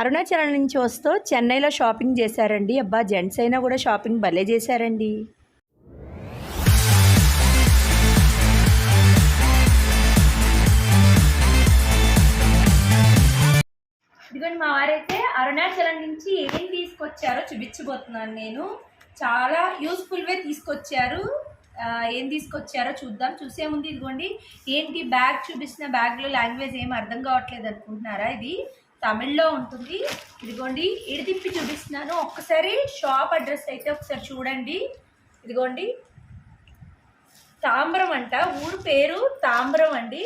అరుణాచలం నుంచి వస్తూ చెన్నైలో షాపింగ్ చేశారండి. అబ్బా జెంట్స్ అయినా కూడా షాపింగ్ భలే చేశారండి. ఇదిగోండి మా వారైతే అరుణాచలం నుంచి ఏం తీసుకొచ్చారో చూపించబోతున్నాను నేను. చాలా యూస్ఫుల్వే తీసుకొచ్చారు. ఏం తీసుకొచ్చారో చూద్దాం. చూసే ముందు ఇదిగోండి ఏంటి బ్యాగ్ చూపిస్తున్న బ్యాగ్లో లాంగ్వేజ్ ఏం అర్థం కావట్లేదు అనుకుంటున్నారా ఇది? తమిళ్ళో ఉంటుంది. ఇదిగోండి ఇడి తిప్పి చూపిస్తున్నాను. ఒక్కసారి షాప్ అడ్రస్ అయితే ఒకసారి చూడండి. ఇదిగోండి. తాంబరం అంట. ఊరు పేరు తాంబరం అండి.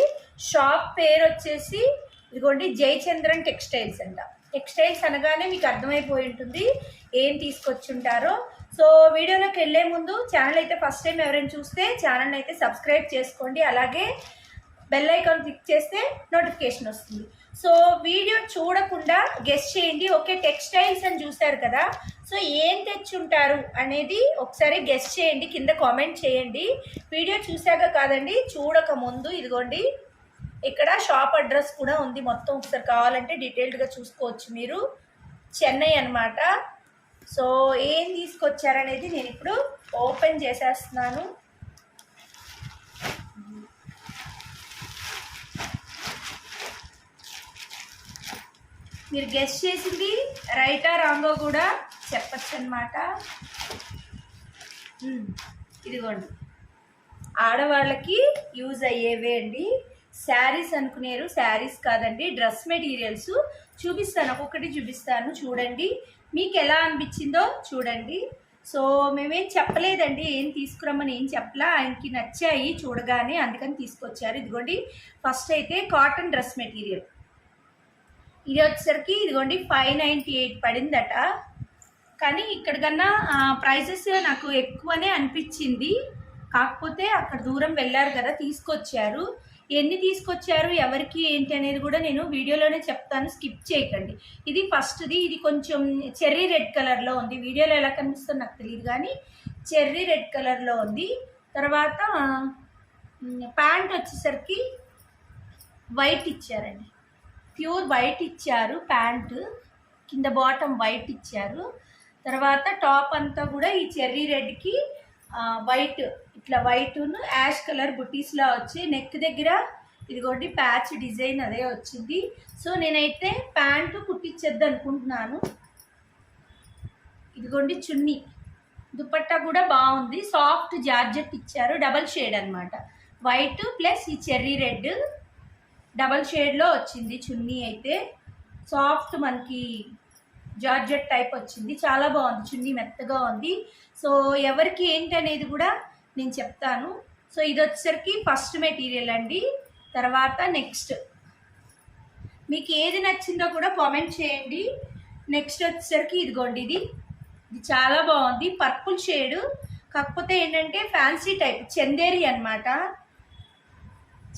షాప్ పేరు వచ్చేసి ఇదిగోండి జయచంద్రన్ టెక్స్టైల్స్ అంట. టెక్స్టైల్స్ అనగానే మీకు అర్థమైపోయి ఉంటుంది ఏం తీసుకొచ్చుంటారో. సో వీడియోలోకి వెళ్ళే ముందు ఛానల్ అయితే ఫస్ట్ టైం ఎవరైనా చూస్తే ఛానల్ అయితే సబ్స్క్రైబ్ చేసుకోండి. అలాగే బెల్ ఐకాన్ క్లిక్ చేస్తే నోటిఫికేషన్ వస్తుంది. సో వీడియో చూడకుండా గెస్ట్ చేయండి. ఓకే టెక్స్టైల్స్ అని చూశారు కదా. సో ఏం తెచ్చుంటారు అనేది ఒకసారి గెస్ట్ చేయండి. కింద కామెంట్ చేయండి. వీడియో చూశాక కాదండి చూడక ముందు ఇదిగోండి. ఇక్కడ షాప్ అడ్రస్ కూడా ఉంది మొత్తం ఒకసారి కావాలంటే డీటెయిల్డ్గా చూసుకోవచ్చు మీరు. చెన్నై అన్నమాట. సో ఏం తీసుకొచ్చారనేది నేను ఇప్పుడు ఓపెన్ చేసేస్తున్నాను. మీరు గెస్ట్ చేసింది రైటా రాంగో కూడా చెప్పచ్చు అనమాట ఇదిగోండి. ఆడవాళ్ళకి యూజ్ అయ్యేవే అండి. శారీస్ అనుకునేరు శారీస్ కాదండి డ్రెస్ మెటీరియల్స్ చూపిస్తాను. ఒక్కొక్కటి చూపిస్తాను చూడండి. మీకు ఎలా అనిపించిందో చూడండి. సో మేమేం చెప్పలేదండి ఏం తీసుకురమ్మని ఏం చెప్పలా. ఆయనకి నచ్చాయి చూడగానే అందుకని తీసుకొచ్చారు. ఇదిగోండి. ఫస్ట్ అయితే కాటన్ డ్రెస్ మెటీరియల్. ఇది వచ్చేసరికి ఇదిగోండి ఫైవ్ నైంటీ ఎయిట్ పడిందట. కానీ ఇక్కడ కన్నా నాకు ఎక్కువనే అనిపించింది. కాకపోతే అక్కడ దూరం వెళ్ళారు కదా తీసుకొచ్చారు. ఎన్ని తీసుకొచ్చారు ఎవరికి ఏంటి అనేది కూడా నేను వీడియోలోనే చెప్తాను స్కిప్ చేయకండి. ఇది ఫస్ట్ది ఇది కొంచెం చెర్రీ రెడ్ కలర్లో ఉంది. వీడియోలో ఎలా కనిపిస్తుందో నాకు తెలియదు కానీ చెర్రీ రెడ్ కలర్లో ఉంది. తర్వాత ప్యాంట్ వచ్చేసరికి వైట్ ఇచ్చారండి. ప్యూర్ వైట్ ఇచ్చారు ప్యాంటు కింద బాటమ్ వైట్ ఇచ్చారు. తర్వాత టాప్ అంతా కూడా ఈ చెర్రీ రెడ్కి వైట్ ఇట్లా వైట్ను యాష్ కలర్ బుటీస్లా వచ్చి నెక్ దగ్గర ఇదిగోండి ప్యాచ్ డిజైన్ అదే వచ్చింది. సో నేనైతే ప్యాంటు కుట్టించేద్దాం అనుకుంటున్నాను. ఇదిగోండి చున్నీ. దుపట్టా కూడా బాగుంది. సాఫ్ట్ జార్జెట్ ఇచ్చారు డబల్ షేడ్ అనమాట వైట్ ప్లస్ ఈ చెర్రీ రెడ్ డబల్ షేడ్లో వచ్చింది చున్నీ అయితే. సాఫ్ట్ మనకి జార్జెట్ టైప్ వచ్చింది. చాలా బాగుంది. చున్నీ మెత్తగా ఉంది. సో ఎవరికి ఏంటి అనేది కూడా నేను చెప్తాను. సో ఇది వచ్చేసరికి ఫస్ట్ మెటీరియల్ అండి. తర్వాత నెక్స్ట్. మీకు ఏది నచ్చిందో కూడా కామెంట్ చేయండి. నెక్స్ట్ వచ్చేసరికి ఇదిగోండి ఇది. ఇది చాలా బాగుంది. Purple shade. కాకపోతే ఏంటంటే ఫ్యాన్సీ టైప్. చందేరి అనమాట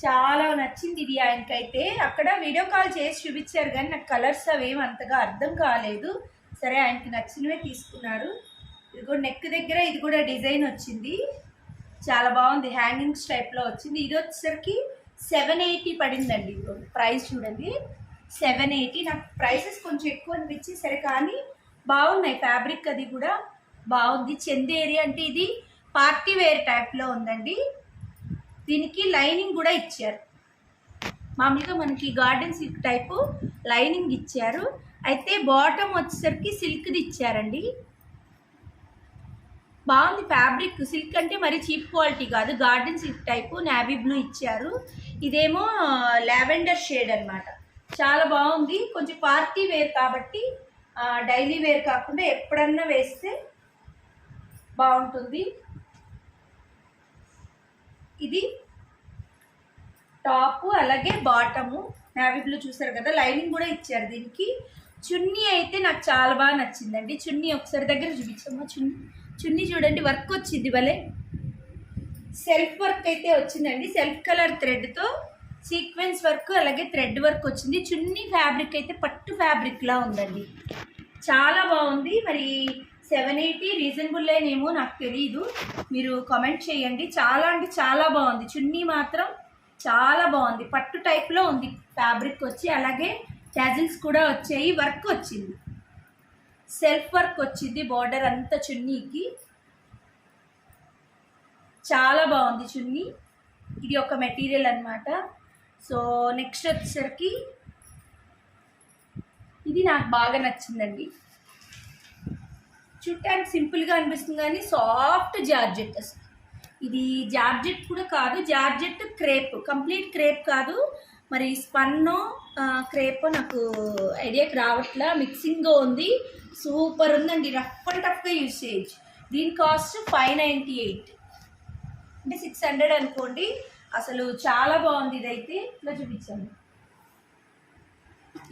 చాలా నచ్చింది ఇది ఆయనకైతే. అక్కడ వీడియో కాల్ చేసి చూపించారు కానీ నాకు కలర్స్ అవేం అంతగా అర్థం కాలేదు. సరే ఆయనకి నచ్చినవే తీసుకున్నారు. ఇది కూడా నెక్ దగ్గర ఇది కూడా డిజైన్ వచ్చింది. చాలా బాగుంది. హ్యాంగింగ్స్ టైప్లో వచ్చింది. ఇది వచ్చేసరికి సెవెన్ ఎయిటీ పడిందండి. ప్రైస్ చూడండి. సెవెన్ ఎయిటీ నాకు ప్రైసెస్ కొంచెం ఎక్కువ అనిపించి సరే కానీ బాగున్నాయి. ఫ్యాబ్రిక్ అది కూడా బాగుంది. చందేరి అంటే ఇది పార్టీ వేర్ టైప్లో ఉందండి. దీనికి లైనింగ్ కూడా ఇచ్చారు. మామూలుగా మనకి గార్డెన్ సిల్క్ టైపు లైనింగ్ ఇచ్చారు. అయితే బాటమ్ వచ్చేసరికి సిల్క్ది ఇచ్చారండి. బాగుంది ఫ్యాబ్రిక్. సిల్క్ అంటే మరి చీప్ క్వాలిటీ కాదు. Garden silk type navy blue ఇచ్చారు. ఇదేమో లావెండర్ షేడ్ అన్నమాట. చాలా బాగుంది. కొంచెం పార్టీ వేర్ కాబట్టి డైలీ వేర్ కాకుండా ఎప్పుడన్నా వేస్తే బాగుంటుంది. ఇది టాప్ అలాగే బాటము. నావీ బ్లూ చూసారు కదా లైనింగ్ కూడా ఇచ్చారు దీనికి. చున్నీ అయితే నాకు చాలా బాగా నచ్చిందండి. చున్నీ ఒకసారి దగ్గర చూపించమ్మా. చున్నీ చున్నీ చూడండి వర్క్ వచ్చింది భలే. సెల్ఫ్ వర్క్ అయితే వచ్చిందండి. సెల్ఫ్ కలర్ థ్రెడ్తో సీక్వెన్స్ వర్క్ అలాగే థ్రెడ్ వర్క్ వచ్చింది. చున్నీ ఫ్యాబ్రిక్ అయితే పట్టు ఫ్యాబ్రిక్లా ఉందండి. చాలా బాగుంది. మరి సెవెన్ ఎయిటీ రీజనబుల్ ఏమో నాకు తెలియదు మీరు కామెంట్ చేయండి. చాలా అంటే చాలా బాగుంది. చున్నీ మాత్రం చాలా బాగుంది. పట్టు టైప్లో ఉంది ఫ్యాబ్రిక్ వచ్చి. అలాగే క్యాజిల్స్ కూడా వచ్చాయి. వర్క్ వచ్చింది. సెల్ఫ్ వర్క్ వచ్చింది బార్డర్ అంతా చున్నీకి. చాలా బాగుంది చున్నీ. ఇది ఒక మెటీరియల్ అన్నమాట. సో నెక్స్ట్ వచ్చేసరికి ఇది నాకు బాగా నచ్చిందండి. చూడటానికి సింపుల్గా అనిపిస్తుంది కానీ సాఫ్ట్ జార్జెట్ అసలు. ఇది జార్జెట్ కూడా కాదు జార్జెట్ క్రేప్ కంప్లీట్ క్రేప్ కాదు. మరి స్పన్నో క్రేప్ నాకు ఐడియాకి రావట్లా. మిక్సింగ్గా ఉంది సూపర్ ఉందండి రఫ్ అండ్ టఫ్గా యూజ్ చేయొచ్చు. దీని కాస్ట్ ఫైవ్ నైంటీ ఎయిట్. అంటే సిక్స్ హండ్రెడ్ అనుకోండి అసలు చాలా బాగుంది ఇదైతే. ఇట్లా చూపించాను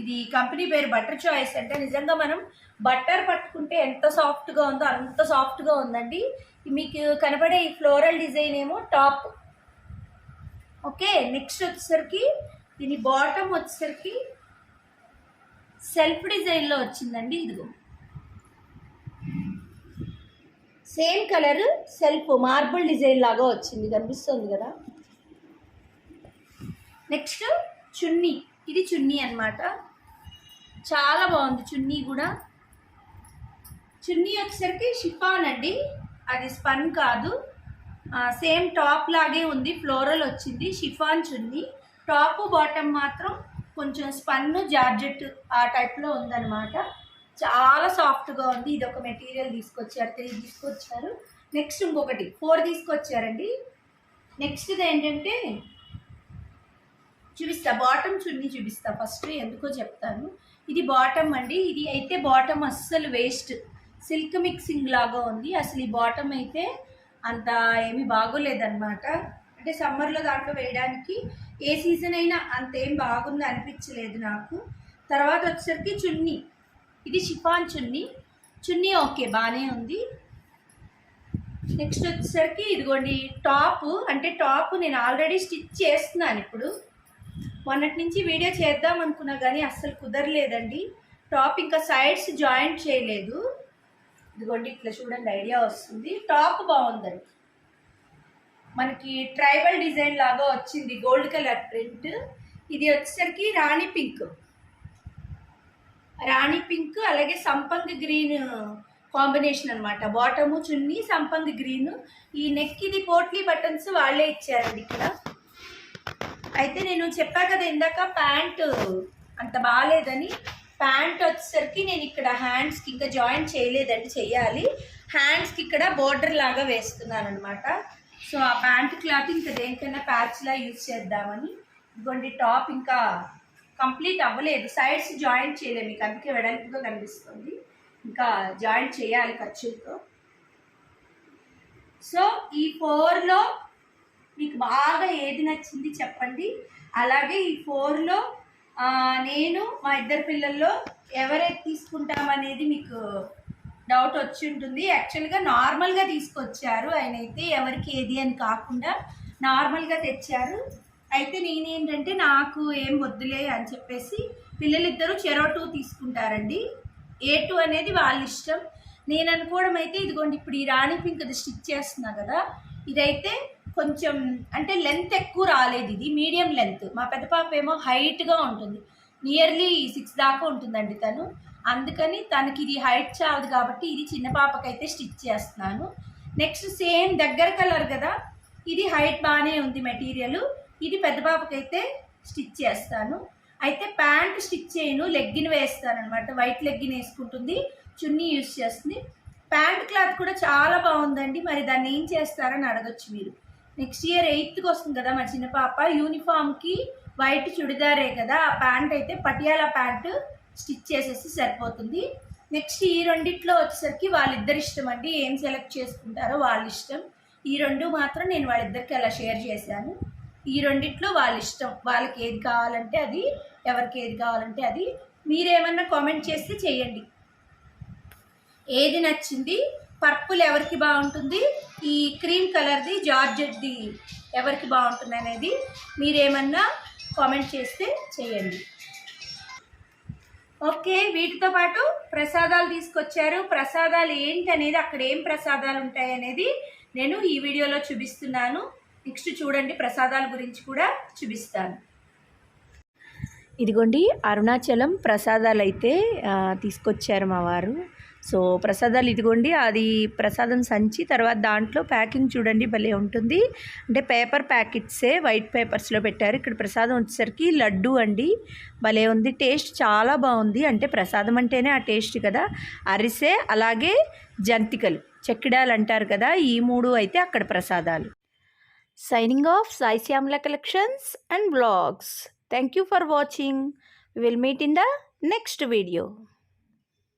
ఇది కంపెనీ పేరు బటర్ చాయిస్ అంటే నిజంగా మనం బట్టర్ పట్టుకుంటే ఎంత సాఫ్ట్గా ఉందో అంత సాఫ్ట్గా ఉందండి. మీకు కనబడే ఈ ఫ్లోరల్ డిజైన్ ఏమో టాప్ ఓకే నెక్స్ట్ వచ్చేసరికి దీని బాటమ్ వచ్చేసరికి సెల్ఫ్ డిజైన్లో వచ్చిందండి ఇదిగో. Same colour self marble design లాగా వచ్చింది కనిపిస్తుంది కదా. నెక్స్ట్ చున్నీ. ఇది చున్నీ అన్నమాట. చాలా బాగుంది చున్నీ కూడా. చున్నీ వచ్చేసరికి షిఫాన్ అండి. అది స్పన్ కాదు. సేమ్ టాప్ లాగే ఉంది ఫ్లోరల్ వచ్చింది షిఫాన్ చున్నీ. టాప్ బాటమ్ మాత్రం కొంచెం స్పన్ను జార్జెట్ ఆ టైప్లో ఉందన్నమాట. చాలా సాఫ్ట్గా ఉంది. ఇది ఒక మెటీరియల్ తీసుకొచ్చారు త్రీ తీసుకొచ్చారు. నెక్స్ట్ ఇంకొకటి ఫోర్ తీసుకొచ్చారండి. నెక్స్ట్ది ఏంటంటే చూపిస్తా. బాటమ్ చున్నీ చూపిస్తా ఫస్ట్ ఎందుకో చెప్తాను. ఇది బాటమ్ అండి. ఇది అయితే బాటమ్ అస్సలు వేస్ట్ సిల్క్ మిక్సింగ్ లాగా ఉంది. అసలు ఈ బాటమ్ అయితే అంత ఏమీ బాగోలేదన్నమాట. అంటే సమ్మర్లో దాంట్లో వేయడానికి ఏ సీజన్ అయినా అంతేం బాగుంది అనిపించలేదు నాకు. తర్వాత వచ్చేసరికి చున్నీ. ఇది షిఫాన్ చున్నీ. చున్నీ ఓకే బాగానే ఉంది. నెక్స్ట్ వచ్చేసరికి ఇదిగోండి టాప్ అంటే టాప్ నేను ఆల్రెడీ స్టిచ్ చేస్తున్నాను ఇప్పుడు. మొన్నటి నుంచి వీడియో చేద్దాం అనుకున్నా కానీ అస్సలు కుదరలేదండి. టాప్ ఇంకా సైడ్స్ జాయింట్ చేయలేదు. ఇదిగోండి ఇట్లా చూడండి ఐడియా వస్తుంది. టాప్ బాగుందండి. మనకి ట్రైబల్ డిజైన్ లాగా వచ్చింది గోల్డ్ కలర్ ప్రింట్. ఇది వచ్చేసరికి రాణి పింక్. రాణి పింక్ అలాగే సంపంగ్ గ్రీన్ కాంబినేషన్ అనమాట బాటము చున్నీ సంపంగ్ గ్రీన్. ఈ నెక్ ఇది పోట్లీ బటన్స్ వాళ్ళే ఇచ్చారండి ఇక్కడ. అయితే నేను చెప్పా కదా ఇందాక ప్యాంటు అంత బాగాలేదని. ప్యాంట్ వచ్చేసరికి నేను ఇక్కడ హ్యాండ్స్కి ఇంకా జాయిన్ చేయలేదండి చెయ్యాలి. హ్యాండ్స్కి ఇక్కడ బోర్డర్ లాగా వేస్తున్నాను అనమాట సో ఆ ప్యాంట్ క్లాత్ ఇంకా దేనికైనా ప్యాచ్లా యూజ్ చేద్దామని. ఇదిగోండి టాప్ ఇంకా కంప్లీట్ అవ్వలేదు. సైడ్స్ జాయింట్ చేయలేదు మీకు అందుకే వెడల్పుగా కనిపిస్తుంది. ఇంకా జాయింట్ చేయాలి ఖర్చులతో. సో ఈ ఫోర్లో మీకు బాగా ఏది నచ్చింది చెప్పండి. అలాగే ఈ ఫోర్లో నేను మా ఇద్దరు పిల్లల్లో ఎవరైతే తీసుకుంటామనేది మీకు డౌట్ వచ్చి ఉంటుంది. యాక్చువల్గా నార్మల్గా తీసుకొచ్చారు. ఆయన అయితే ఎవరికి ఏది అని కాకుండా నార్మల్గా తెచ్చారు. అయితే నేనేంటంటే నాకు ఏం వద్దులే అని చెప్పేసి పిల్లలిద్దరూ చెరో టూ తీసుకుంటారండి. ఏ టూ అనేది వాళ్ళ ఇష్టం. నేను అనుకోవడం అయితే ఇదిగోండి ఇప్పుడు ఈ రాణి పింక్ అది స్టిచ్ చేస్తున్నా కదా. ఇదైతే కొంచెం అంటే లెంత్ ఎక్కువ రాలేదు ఇది మీడియం లెంత్ మా పెద్ద పాప ఏమో హైట్గా ఉంటుంది. నియర్లీ సిక్స్ దాకా ఉంటుందండి తను. అందుకని తనకి ఇది హైట్ చాలదు కాబట్టి ఇది చిన్న పాపకైతే స్టిచ్ చేస్తున్నాను. నెక్స్ట్ సేమ్ దగ్గర కలర్ కదా ఇది హైట్ బాగానే ఉంది మెటీరియల్ ఇది పెద్ద పాపకైతే స్టిచ్ చేస్తాను. అయితే ప్యాంట్ స్టిచ్ చేయను లెగ్గిన్ వేస్తాను అనమాట వైట్ లెగ్గిన్ వేసుకుంటుంది చున్నీ యూస్ చేస్తుంది. ప్యాంట్ క్లాత్ కూడా చాలా బాగుందండి. మరి దాన్ని ఏం చేస్తారని అడగచ్చు మీరు. నెక్స్ట్ ఇయర్ ఎయిత్కి వస్తుంది కదా మా చిన్న పాప. యూనిఫామ్కి వైట్ చుడిదారే కదా. ఆ ప్యాంట్ అయితే పటియాలా ప్యాంటు స్టిచ్ చేసేసి సరిపోతుంది. నెక్స్ట్ ఈ రెండిట్లో వచ్చేసరికి వాళ్ళిద్దరి ఇష్టం అండి. ఏం సెలెక్ట్ చేసుకుంటారో వాళ్ళ ఇష్టం. ఈ రెండు మాత్రం నేను వాళ్ళిద్దరికి అలా షేర్ చేశాను. ఈ రెండిట్లో వాళ్ళ ఇష్టం. వాళ్ళకి ఏది కావాలంటే అది ఎవరికి ఏది కావాలంటే అది. మీరేమన్నా కామెంట్ చేస్తే చేయండి. ఏది నచ్చింది పర్పుల్ ఎవరికి బాగుంటుంది? ఈ క్రీమ్ కలర్ది జార్జెట్ది ఎవరికి బాగుంటుంది అనేది మీరేమన్నా కామెంట్ చేస్తే చేయండి. ఓకే వీటితో పాటు ప్రసాదాలు తీసుకొచ్చారు. ప్రసాదాలు ఏంటి అనేది అక్కడ ఏం ప్రసాదాలు ఉంటాయి అనేది నేను ఈ వీడియోలో చూపిస్తున్నాను. నెక్స్ట్ చూడండి ప్రసాదాల గురించి కూడా చూపిస్తాను. ఇదిగోండి అరుణాచలం ప్రసాదాలు అయితే తీసుకొచ్చారు మా వారు. సో ప్రసాదాలు ఇదిగోండి అది ప్రసాదం సంచి తర్వాత దాంట్లో ప్యాకింగ్ చూడండి భలే ఉంటుంది. అంటే పేపర్ ప్యాకెట్సే వైట్ పేపర్స్లో పెట్టారు. ఇక్కడ ప్రసాదం వచ్చేసరికి లడ్డు అండి. భలే ఉంది టేస్ట్ చాలా బాగుంది. అంటే ప్రసాదం అంటేనే ఆ టేస్ట్ కదా. అరిసె అలాగే జంతికలు చెక్కిడాలు అంటారు కదా ఈ మూడు అయితే అక్కడ ప్రసాదాలు. Signing off Sai Shyamala collections and blogs thank you for watching will meet in the next video